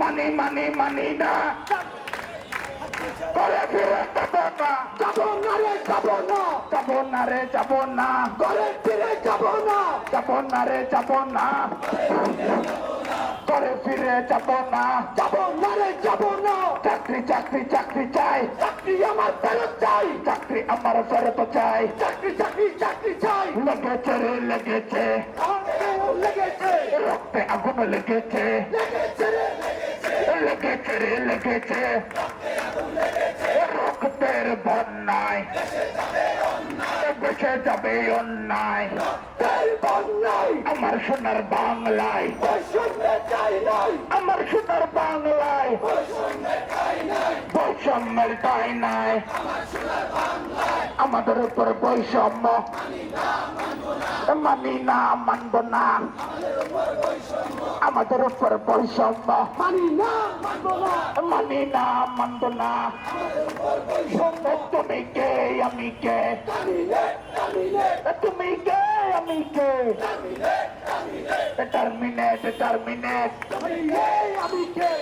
মানি মানি মানি না করে ফিরে যাব না যাব না রে যাব না যাব না রে যাব না করে ফিরে যাব না যাব না রে যাব না ফিরে যাব না। যাব না রে যাব না। চাকরি চাকরি চাকরি চাই। চাকরি আমার ফেরত চাই। চাকরি আমার ফেরত চাই। চাকরি চাকরি চাকরি চাই। লেগেছে রে লেগেছে। লেগেছে। রক্তে আগুন লেগেছে। লেগেছে রে লেগেছে। রে লেগেছে। রক্তের বন্যায়। বেঁচে যাবে অন্যায়। আমার সোনার বাংলায়। আমার সোনার বাংলায়। বৈষম্যের দায় নাই আমাদের উপর বৈষম্য। মানি না, মানব না। আমাদের উপর বৈষম্য। মানি না মানি না। মানব না তুমি কে, আমি কে? কে টার্মিনেট টার্মিনেট আমি কে